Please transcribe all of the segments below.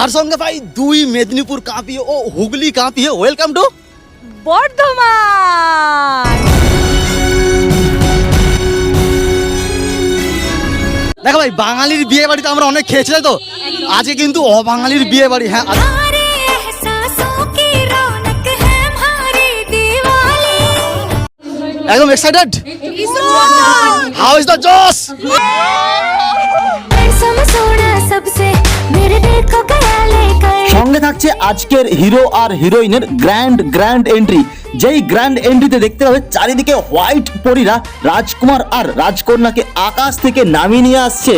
তার সঙ্গে ভাই দুই মেদিনীপুর কাঁপিয়ে ও হুগলি কাঁপিয়ে ওয়েলকাম টু বর্ধমান দেখো ভাই বাঙালির বিয়ে বাড়িতে আমরা অনেক খেয়েছি তাই তো আজকে কিন্তু অবাঙালির বিয়ে বাড়ি হ্যাঁ আজ- हमारे एहसासों की रौनक है हमारी दिवाली একদম excited how is the josh सम सोना सबसे मेरे दिल को गया लेकर সঙ্গে থাকছে আজকের হিরো আর হিরোইনের গ্র্যান্ড গ্র্যান্ড এন্ট্রি। যেই গ্র্যান্ড এন্ট্রিতে দেখতে পাবে চারিদিকে হোয়াইট পরীরা রাজকুমার আর রাজকন্যাকে আকাশ থেকে নামিয়ে নিয়ে আসছে।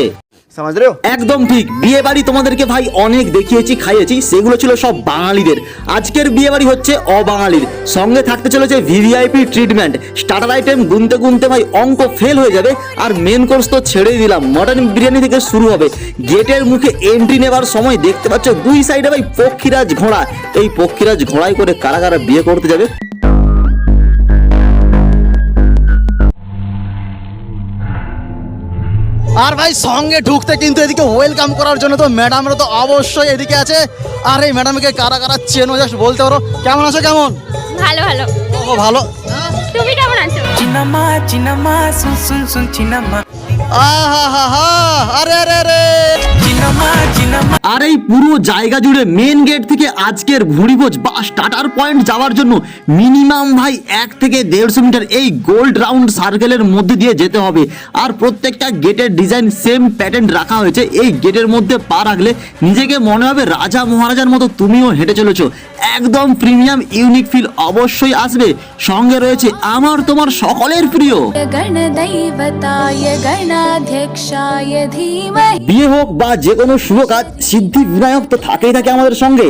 একদম ঠিক। বিয়ে বাড়ি তোমাদেরকে ভাই অনেক দেখিয়েছি, খাইয়েছি, সেগুলো ছিল সব বাঙালিদের। আজকের বিয়ে বাড়ি হচ্ছে অবাঙালির। সঙ্গে থাকতে চলেছে ভিভিআইপি ট্রিটমেন্ট। স্টার্টার আইটেম গুনতে গুনতে ভাই অঙ্ক ফেল হয়ে যাবে আর মেন কোর্স তো ছেড়েই দিলাম। মটন বিরিয়ানি থেকে শুরু হবে। গেটের মুখে এন্ট্রি নেবার সময় দেখতে পাচ্ছ দুই সাইডে ভাই পক্ষীরাজ ঘোড়া। এই পক্ষীরাজ ঘোড়ায় করে কারা কারা বিয়ে করতে যাবে। আর ভাই সঙ্গে ঢুকতে কিন্তু এদিকে ওয়েলকাম করার জন্য তো ম্যাডামরা তো অবশ্যই এদিকে আছে। আর এই ম্যাডামকে কারা কারা চেনো জাস্ট বলতে পারো। কেমন আছো কেমন? ভালো ভালো। ও ভালো। তুমি কেমন আছো? চিনামা চিনামা শুন শুন শুন চিনামা। আহা হা হা আরে আরে আরে। আর এই পুরো জায়গা জুড়ে মেন গেট থেকে আজকের ভুড়িভোজ বা স্টার্টার পয়েন্ট যাওয়ার জন্য মিনিমাম ভাই এক থেকে দেড়শো মিটার এই গোল্ড রাউন্ড সার্কেলের মধ্যে দিয়ে যেতে হবে। আর প্রত্যেকটা গেটের ডিজাইন সেম প্যাটার্ন রাখা হয়েছে। এই গেটের মধ্যে পা রাখলে নিজেকে মনে হবে রাজা মহারাজার মতো তুমিও হেঁটে চলেছ। একদম প্রিমিয়াম ইউনিক ফিল অবশ্যই আসবে। সঙ্গে রয়েছে আমার তোমার সকলের প্রিয়। বিয়ে হোক বা যে কোনো শুভ কাজ সিদ্ধি বিনায়ক তো থাকেই থাকে আমাদের সঙ্গে।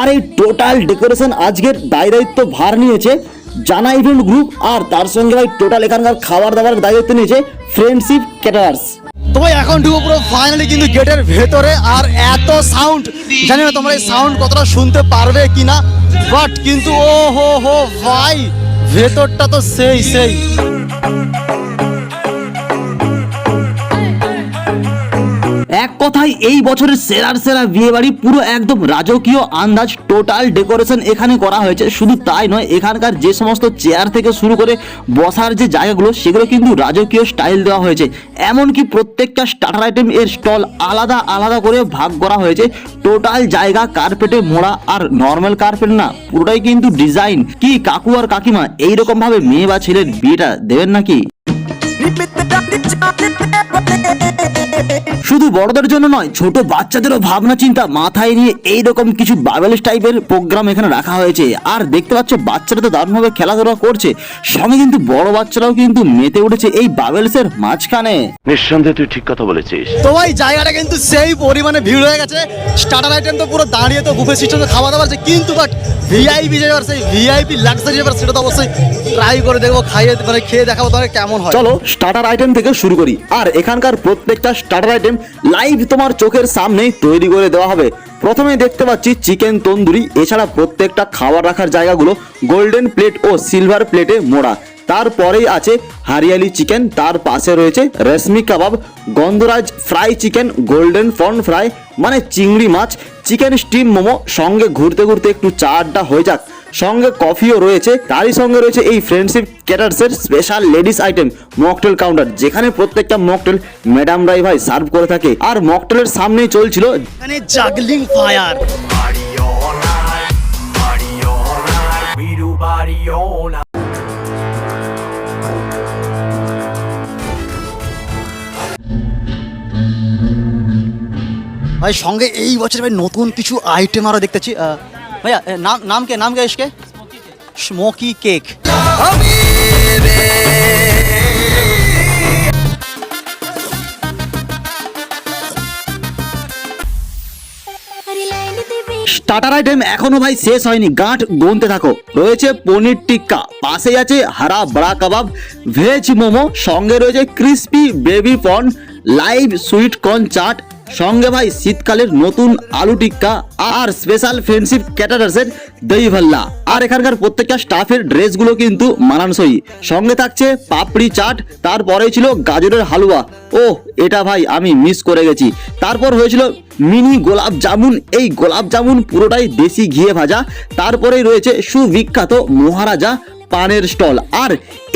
আর এই টোটাল ডেকোরেশন আজকের দায় দায়িত্ব ভার নিয়েছে জানা ইভেন্ট গ্রুপ আর তার সঙ্গে ভাই টোটাল এখানকার খাবার দাবার দায়িত্ব নিয়েছে ফ্রেন্ডশিপ ক্যাটারার্স তো ভাই, এখন ঢুকো পুরো ফাইনালি কিন্তু গেটের ভেতরে, আর এত সাউন্ড জানি না তোমরা এই সাউন্ড কতটা শুনতে পারবে কিনা বাট কিন্তু ও হো হো, ভাই, ভেতরটা তো সেই সেই। এই বছরের সেরার সেরা বিয়ে বাড়ি পুরো একদম রাজকীয় আন্দাজ টোটাল ডেকোরেশন এখানে করা হয়েছে। শুধু তাই নয়, এখানকার যে সমস্ত চেয়ার থেকে শুরু করে বসার যে জায়গাগুলো, সেগুলো কিন্তু রাজকীয় স্টাইল দেওয়া হয়েছে। এমনকি প্রত্যেকটা স্টার্টার আইটেম এর স্টল আলাদা আলাদা করে ভাগ করা হয়েছে। টোটাল জায়গা কার্পেটে মোড়া, আর নর্মাল কার্পেট না, পুরোটাই কিন্তু ডিজাইন কি কাকু আর কাকিমা এইরকম ভাবে মেয়ে বা ছেলের বিয়েটা দেবেন নাকি? শুধু বড়দের জন্য নয় ছোট বাচ্চাদেরও ভাবনা চিন্তা মাথায় নিয়ে এইরকম কিছু বাবেলস টাইপের প্রোগ্রাম এখানে রাখা হয়েছে। আর দেখতে পাচ্ছ বাচ্চারা তো দারুণভাবে খেলাধুলা করছে। সঙ্গে কিন্তু বড় বাচ্চারাও কিন্তু মেতে উঠেছে এই বাবেলসের মাঝখানে। নিঃসন্দেহে তুই ঠিক কথা বলেছিস। তো ভাই জায়গাটা কিন্তু সেই পরিমাণে ভিড় হয়ে গেছে। স্টার্টার আইটেম তো পুরো দাঁড়িয়ে তো বুফে সিস্টেমে খাওয়া দাওয়া আছে। কিন্তু বাট ভিআইপি যে এবার সেই ভিআইপি লাক্সারি এবার সেটা তো অবশ্যই ট্রাই করে দেখব খাইয়ে মানে খেয়ে দেখাবো তোমাকে কেমন হয়। চলো স্টার্টার আইটেম থেকে শুরু করি। আর এখানকার প্রত্যেকটা স্টার্টার আইটেম লাইভ তোমার চোখের সামনেই তৈরি করে দেওয়া হবে। প্রথমে দেখতে পাচ্ছি চিকেন তন্দুরি, এছাড়া প্রত্যেকটা খাবার রাখার জায়গাগুলো গোল্ডেন প্লেট ও সিলভার প্লেটে মোড়া। তারপরেই আছে হারিয়ালি চিকেন তার পাশে রয়েছে reshmi kebab, gondhoraj fry chicken golden prawn fry মানে চিংড়ি মাছ চিকেন স্টিম মোমো। সঙ্গে ঘুরতে ঘুরতে একটু চা আড্ডা হয়ে যাক। সঙ্গে কফিও রয়েছে, তারই সঙ্গে রয়েছে এই friendship ক্যাটার্সের special ladies item mocktail counter যেখানে প্রত্যেকটা মকটেল ম্যাডাম রাই ভাই সার্ভ করে থাকে। আর মকটেলের সামনেই চলছিল এখানে জাগলিং ফায়ার ভাই, সঙ্গে এই বছর ভাই নতুন কিছু আইটেম আরও দেখতেছি আহ, ভাইয়া এ, নাম নাম কে নাম কে इसके স্মোকি কেক हरी लाइन देवी স্টার্টার আইটেম এখনো ভাই শেষ হয়নি গাঁট গুনতে থাকো রয়েছে পনির টিক্কা পাশেই আছে হারা বড়া কাবাব ভেজ মোমো সঙ্গে রয়েছে crispy baby corn live sweet corn chaat সঙ্গে ভাই শীতকালের নতুন আলু টিক্কা আর স্পেশাল ফ্রেন্ডশিপ ক্যাটারার্সের দই ভাল্লা। আর এখানকার প্রত্যেকটা স্টাফের ড্রেসগুলো কিন্তু মানানসই। সঙ্গে থাকছে পাপড়ি চাট তারপরে ছিল গাজরের হালুয়া। ও এটা ভাই আমি মিস করে গেছি। তারপর হয়েছিল মিনি গোলাপ জামুন। এই গোলাপ জামুন পুরোটাই দেশি ঘিয়ে ভাজা। তারপরেই রয়েছে সুবিখ্যাত মহারাজা পানের স্টল। আর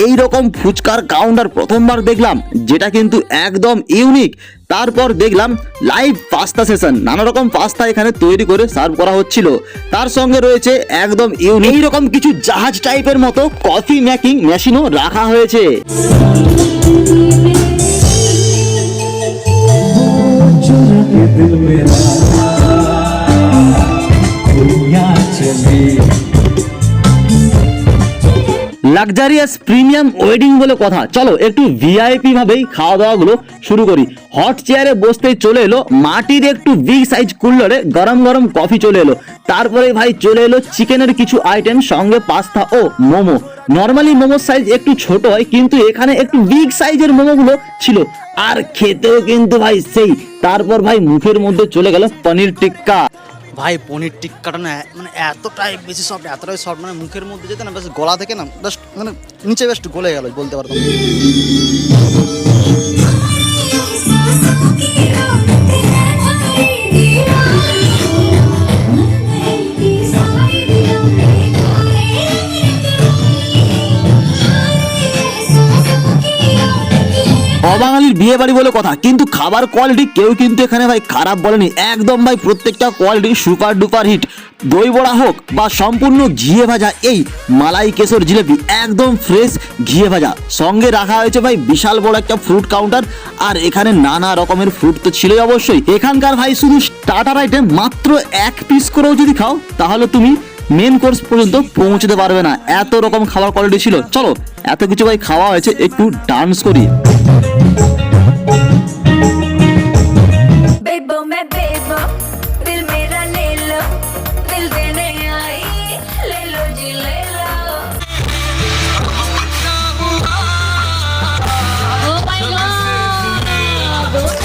এই রকম ফুচকার কাউন্টার প্রথমবার দেখলাম, যেটা কিন্তু একদম ইউনিক তারপর দেখলাম লাইভ পাস্তা সেশন নানা রকম পাস্তা এখানে তৈরি করে সার্ভ করা হচ্ছিল। তার সঙ্গে রয়েছে একদম ইউনিক এই রকম কিছু জাহাজ টাইপের মতো কফি মেকিং মেশিনও রাখা হয়েছে। লাক্সারিয়াস প্রিমিয়াম ওয়েডিং বলে কথা। চলো, একটু ভিআইপি ভাবেই খাওয়া দাওয়া গুলো শুরু করি। হট চেয়ারে বসতেই চলে এলো, মাটির একটু বিগ সাইজ কুল্লারে গরম গরম কফি চলে এলো। তারপরে ভাই চলে এলো চিকেনের কিছু আইটেম সঙ্গে পাস্তা ও মোমো। নর্মালি মোমোর সাইজ একটু ছোট হয়, কিন্তু এখানে একটু বিগ সাইজের মোমোগুলো ছিল। আর খেতেও কিন্তু ভাই সেই। তারপর ভাই মুখের মধ্যে চলে গেল পনির টিক্কা। ভাই, পনির টিক্কাটা না মানে এতটাই বেশি সফট এতটাই সফট মানে মুখের মধ্যে যেতে না, বেশ গলা থেকে না জাস্ট মানে নিচে বেশ গলে গেল, বলতে পারতাম অবাঙালির বিয়ে বাড়ি বলে কথা, কিন্তু খাবার কোয়ালিটি কেউ কিন্তু এখানে ভাই খারাপ বলেনি। একদম ভাই প্রত্যেকটা কোয়ালিটি সুপার ডুপার হিট দই বড়া হোক বা সম্পূর্ণ ঘিয়ে ভাজা, এই মালাই কেশর জিলেপি একদম ফ্রেশ ঘিয়ে ভাজা। সঙ্গে রাখা হয়েছে ভাই বিশাল বড় একটা ফ্রুট কাউন্টার আর এখানে নানা রকমের ফ্রুট তো ছিলই অবশ্যই। এখানকার ভাই শুধু স্টার্টার আইটেম মাত্র এক পিস করেও যদি খাও, তাহলে তুমি মেন কোর্স পর্যন্ত পৌঁছতে পারবে না। এত রকম খাবার কোয়ালিটি ছিল। চলো, এত কিছু ভাই খাওয়া হয়েছে, একটু ডান্স করি।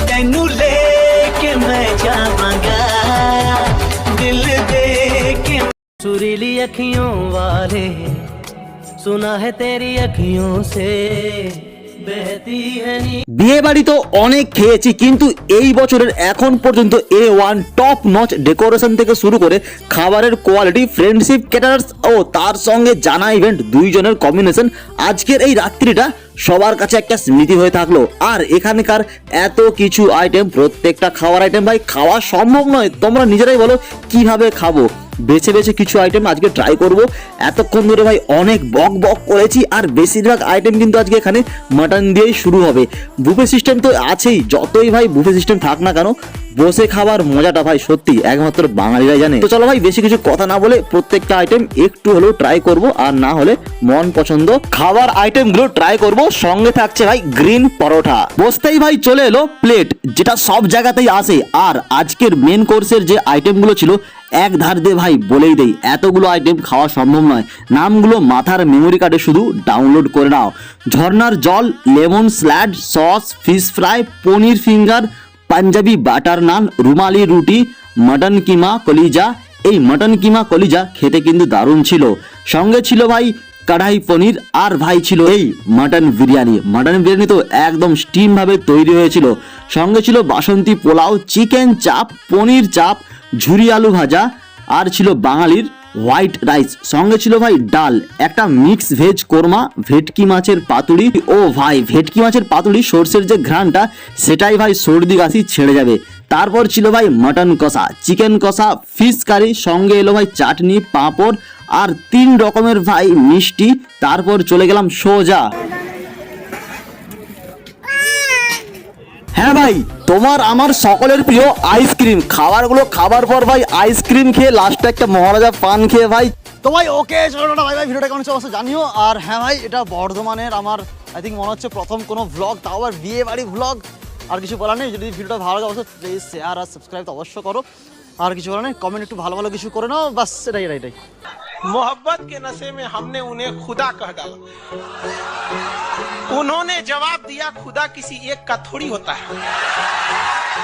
ਤੈਨੂੰ ਲੈ ਕੇ ਮੈਂ ਜਾਵਾਂਗਾ ਦਿਲ ਦੇ ਕੇ सुरीली अखियों वाले सुना है तेरी अखियों से बहती है नी বিয়ে বাড়ি তো অনেক খেয়েছি, কিন্তু এই বছরের এখন পর্যন্ত A one top notch decoration থেকে শুরু করে খাবারের কোয়ালিটি ফ্রেন্ডশিপ ক্যাটারার্স ও তার সঙ্গে জানা ইভেন্ট দুইজনের কম্বিনেশন আজকের এই রাত্রিটা সবার কাছে একটা স্মৃতি হয়ে থাকল। আর এখানকার এত কিছু আইটেম প্রত্যেকটা খাওয়ার আইটেম ভাই, খাওয়া সম্ভব নয়। তোমরা নিজেরাই বলো, কীভাবে খাব? বেছে বেছে কিছু আইটেম আজকে ট্রাই করব। এতক্ষণ ধরে ভাই, অনেক বক বক করেছি, আর বেশিরভাগ আইটেম কিন্তু আজকে এখানে মাটন দিয়েই শুরু হবে। বুফে সিস্টেম তো আছেই, যতই ভাই বুফে সিস্টেম থাক না কেন বসে খাবার মজাটা ভাই সত্যি, একমাত্র বাঙালিরাই জানে। তো চলো ভাই, বেশি কিছু কথা না বলে প্রত্যেকটা আইটেম একটু হলেও ট্রাই করব, আর না হলে মন পছন্দ খাবার আইটেমগুলো ট্রাই করব। সঙ্গে থাকছে ভাই গ্রিন পরোটা। বসতেই ভাই চলে এলো প্লেট যেটা সব জায়গাতেই আসে। আর আজকের মেন কোর্সের যে আইটেমগুলো ছিল, এক ধার দিয়ে ভাই বলেই দেই, এতগুলো আইটেম খাওয়া সম্ভব নয়। নামগুলো মাথার মেমোরি কার্ডে শুধু ডাউনলোড করে নাও। ঝর্নার জল lemon salad sauce fish fry paneer finger Punjabi, butter naan, rumali roti, mutton keema কলিজা। এই মটন কিমা কলিজা খেতে কিন্তু দারুণ ছিল। সঙ্গে ছিল ভাই কড়াই পনির আর ভাই ছিল এই মাটন বিরিয়ানি। মাটন বিরিয়ানি তো একদম স্টিম ভাবে তৈরি হয়েছিল। সঙ্গে ছিল বাসন্তী পোলাও, চিকেন চাপ, পনির চাপ, ঝুরি আলু ভাজা, আর ছিল বাঙালির হোয়াইট রাইস। সঙ্গে ছিল ভাই ডাল, একটা মিক্স ভেজ কোরমা, ভেটকি মাছের পাতুড়ি ও ভাই, ভেটকি মাছের পাতুড়ি সর্ষের যে ঘ্রাণটা, সেটাই ভাই সর্দি কাশি ছেড়ে যাবে। তারপর ছিল ভাই মটন কষা, চিকেন কষা, ফিশ কারি, সঙ্গে এলো ভাই চাটনি, পাঁপড় আর তিন রকমের ভাই মিষ্টি। তারপর চলে গেলাম সোজা। হ্যাঁ ভাই তোমার আমার সকলের প্রিয় আইসক্রিম খাবারগুলো খাবার পর ভাই আইসক্রিম খেয়ে লাস্টে একটা মহারাজা পান খেয়ে ভাই তো ভাই ওকে চলো না ভাই ভাই ভিডিওটা কেমন হচ্ছে অবশ্যই জানিও আর হ্যাঁ ভাই এটা বর্ধমানের আমার আই থিঙ্ক মনে হচ্ছে প্রথম কোনো ভ্লগ তাও আবার বিয়ে বাড়ি ভ্লগ আর কিছু বলার নেই যদি ভিডিওটা ভালো লাগে অবশ্যই প্লিজ শেয়ার আর সাবস্ক্রাইব তো অবশ্য করো আর কিছু বলার নেই কমেন্ট একটু ভালো ভালো কিছু করে নাও বাস এটাই এটাই এটাই मोहब्बत के नशे में हमने उन्हें खुदा कह डाला उन्होंने जवाब दिया खुदा किसी एक का थोड़ी होता है।